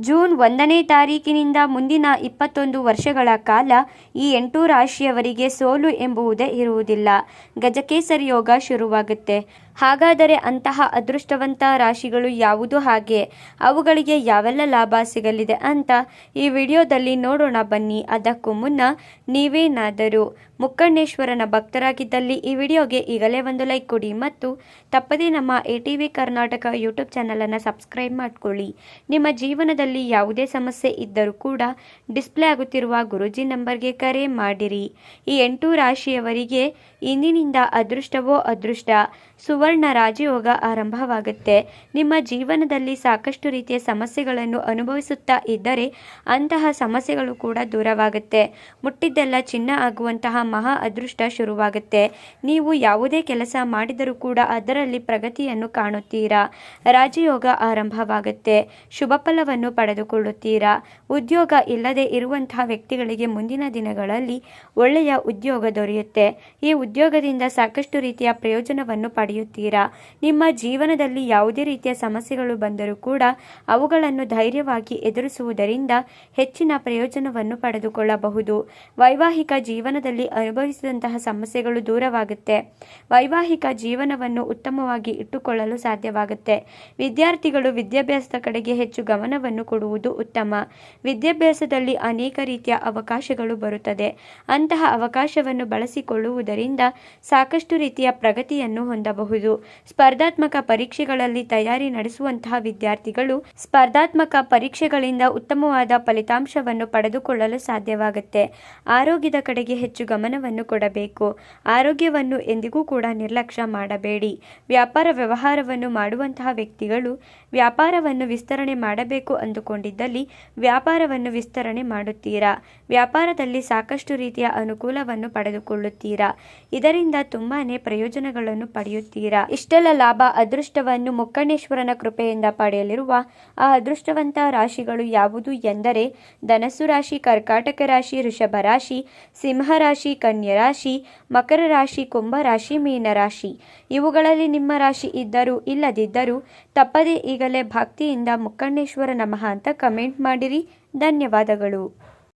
June ಒಂದನೇ ತಾರೀಕಿನಿಂದ ಮುಂದಿನ ಇಪ್ಪತ್ತೊಂದು ವರ್ಷಗಳ ಕಾಲ ಈ ಎಂಟು ರಾಶಿಯವರಿಗೆ ಸೋಲು ಎಂಬುವುದೇ ಇರುವುದಿಲ್ಲ. ಗಜಕೇಸರಿ ಯೋಗ ಶುರುವಾಗುತ್ತೆ. ಹಾಗಾದರೆ ಅಂತಹ ಅದೃಷ್ಟವಂತ ರಾಶಿಗಳು ಯಾವುದು ಹಾಗೆ? ಅವುಗಳಿಗೆ ಯಾವೆಲ್ಲ ಲಾಭ ಸಿಗಲಿದೆ ಅಂತ ಈ ವಿಡಿಯೋದಲ್ಲಿ ನೋಡೋಣ ಬನ್ನಿ. ಅದಕ್ಕೂ ಮುನ್ನ ನೀವೇನಾದರೂ ಮುಕ್ಕಣ್ಣೇಶ್ವರನ ಭಕ್ತರಾಗಿದ್ದಲ್ಲಿ ಈ ವಿಡಿಯೋಗೆ ಈಗಲೇ ಒಂದು ಲೈಕ್ ಕೊಡಿ ಮತ್ತು ತಪ್ಪದೇ ನಮ್ಮ A T V Karnataka YouTube ಚಾನಲನ್ನು ಸಬ್ಸ್ಕ್ರೈಬ್ ಮಾಡಿಕೊಳ್ಳಿ. ನಿಮ್ಮ ಜೀವನದಲ್ಲಿ ಯಾವುದೇ ಸಮಸ್ಯೆ ಇದ್ದರೂ ಕೂಡ ಡಿಸ್ಪ್ಲೇ ಆಗುತ್ತಿರುವ ಗುರುಜಿ ನಂಬರ್ಗೆ ಕರೆ ಮಾಡಿರಿ. ಈ ಎಂಟು ರಾಶಿಯವರಿಗೆ ಇಂದಿನಿಂದ ಅದೃಷ್ಟವೋ ಅದೃಷ್ಟ ಸುವರ್ಣ ರಾಜಯೋಗ ಆರಂಭವಾಗುತ್ತೆ. ನಿಮ್ಮ ಜೀವನದಲ್ಲಿ ಸಾಕಷ್ಟು ರೀತಿಯ ಸಮಸ್ಯೆಗಳನ್ನು ಅನುಭವಿಸುತ್ತಾ ಇದ್ದರೆ ಅಂತಹ ಸಮಸ್ಯೆಗಳು ಕೂಡ ದೂರವಾಗುತ್ತೆ. ಮುಟ್ಟಿದ್ದೆಲ್ಲ ಚಿನ್ನ ಆಗುವಂತಹ ಮಹಾ ಅದೃಷ್ಟ ಶುರುವಾಗುತ್ತೆ. ನೀವು ಯಾವುದೇ ಕೆಲಸ ಮಾಡಿದರೂ ಕೂಡ ಅದರಲ್ಲಿ ಪ್ರಗತಿಯನ್ನು ಕಾಣುತ್ತೀರಾ? ರಾಜಯೋಗ ಆರಂಭವಾಗುತ್ತೆ. ಶುಭ ಫಲವನ್ನು ಪಡೆದುಕೊಳ್ಳುತ್ತೀರಾ? ಉದ್ಯೋಗ ಇಲ್ಲದೆ ಇರುವಂತಹ ವ್ಯಕ್ತಿಗಳಿಗೆ ಮುಂದಿನ ದಿನಗಳಲ್ಲಿ ಒಳ್ಳೆಯ ಉದ್ಯೋಗ ದೊರೆಯುತ್ತೆ. ಈ ಉದ್ಯೋಗದಿಂದ ಸಾಕಷ್ಟು ರೀತಿಯ ಪ್ರಯೋಜನವನ್ನು ಪಡೆಯುತ್ತೀರಾ? ನಿಮ್ಮ ಜೀವನದಲ್ಲಿ ಯಾವುದೇ ರೀತಿಯ ಸಮಸ್ಯೆಗಳು ಬಂದರೂ ಕೂಡ ಅವುಗಳನ್ನು ಧೈರ್ಯವಾಗಿ ಎದುರಿಸುವುದರಿಂದ ಹೆಚ್ಚಿನ ಪ್ರಯೋಜನವನ್ನು ಪಡೆದುಕೊಳ್ಳಬಹುದು. ವೈವಾಹಿಕ ಜೀವನದಲ್ಲಿ ಅನುಭವಿಸಿದಂತಹ ಸಮಸ್ಯೆಗಳು ದೂರವಾಗುತ್ತೆ. ವೈವಾಹಿಕ ಜೀವನವನ್ನು ಉತ್ತಮವಾಗಿ ಇಟ್ಟುಕೊಳ್ಳಲು ಸಾಧ್ಯವಾಗುತ್ತೆ. ವಿದ್ಯಾರ್ಥಿಗಳು ವಿದ್ಯಾಭ್ಯಾಸದ ಕಡೆಗೆ ಹೆಚ್ಚು ಗಮನವನ್ನು ಕೊಡುವುದು ಉತ್ತಮ. ವಿದ್ಯಾಭ್ಯಾಸದಲ್ಲಿ ಅನೇಕ ರೀತಿಯ ಅವಕಾಶಗಳು ಬರುತ್ತದೆ. ಅಂತಹ ಅವಕಾಶವನ್ನು ಬಳಸಿಕೊಳ್ಳುವುದರಿಂದ ಸಾಕಷ್ಟು ರೀತಿಯ ಪ್ರಗತಿಯನ್ನು ಹೊಂದಬಹುದು. ಸ್ಪರ್ಧಾತ್ಮಕ ಪರೀಕ್ಷೆಗಳಲ್ಲಿ ತಯಾರಿ ನಡೆಸುವಂತಹ ವಿದ್ಯಾರ್ಥಿಗಳು ಸ್ಪರ್ಧಾತ್ಮಕ ಪರೀಕ್ಷೆಗಳಿಂದ ಉತ್ತಮವಾದ ಫಲಿತಾಂಶವನ್ನು ಪಡೆದುಕೊಳ್ಳಲು ಸಾಧ್ಯವಾಗುತ್ತೆ. ಆರೋಗ್ಯದ ಕಡೆಗೆ ಹೆಚ್ಚು ಗಮನವನ್ನು ಕೊಡಬೇಕು. ಆರೋಗ್ಯವನ್ನು ಎಂದಿಗೂ ಕೂಡ ನಿರ್ಲಕ್ಷ್ಯ ಮಾಡಬೇಡಿ. ವ್ಯಾಪಾರ ವ್ಯವಹಾರವನ್ನು ಮಾಡುವಂತಹ ವ್ಯಕ್ತಿಗಳು ವ್ಯಾಪಾರವನ್ನು ವಿಸ್ತರಣೆ ಮಾಡಬೇಕು ಅಂದುಕೊಂಡಿದ್ದಲ್ಲಿ ವ್ಯಾಪಾರವನ್ನು ವಿಸ್ತರಣೆ ಮಾಡುತ್ತೀರಾ? ವ್ಯಾಪಾರದಲ್ಲಿ ಸಾಕಷ್ಟು ರೀತಿಯ ಅನುಕೂಲವನ್ನು ಪಡೆದುಕೊಳ್ಳುತ್ತೀರಾ? ಇದರಿಂದ ತುಂಬಾನೇ ಪ್ರಯೋಜನಗಳನ್ನು ಪಡೆಯುತ್ತೀರಾ? ಇಷ್ಟೆಲ್ಲ ಲಾಭ ಅದೃಷ್ಟವನ್ನು ಮುಕ್ಕಣ್ಣೇಶ್ವರನ ಕೃಪೆಯಿಂದ ಪಡೆಯಲಿರುವ ಆ ಅದೃಷ್ಟವಂತ ರಾಶಿಗಳು ಯಾವುದು ಎಂದರೆ ಧನಸ್ಸು ರಾಶಿ, ಕರ್ಕಾಟಕ ರಾಶಿ ಋಷಭ ರಾಶಿ, ಸಿಂಹ ರಾಶಿ, ಕನ್ಯಾ ರಾಶಿ, ಮಕರ ರಾಶಿ, ಕುಂಭ ರಾಶಿ, ಮೀನ ರಾಶಿ. ಇವುಗಳಲ್ಲಿ ನಿಮ್ಮ ರಾಶಿ ಇದ್ದರೂ ಇಲ್ಲದಿದ್ದರೂ ತಪ್ಪದೇ ಈಗಲೇ ಭಕ್ತಿಯಿಂದ ಮುಕ್ಕಣ್ಣೇಶ್ವರ ನಮಃ ಅಂತ ಕಮೆಂಟ್ ಮಾಡಿರಿ. ಧನ್ಯವಾದಗಳು.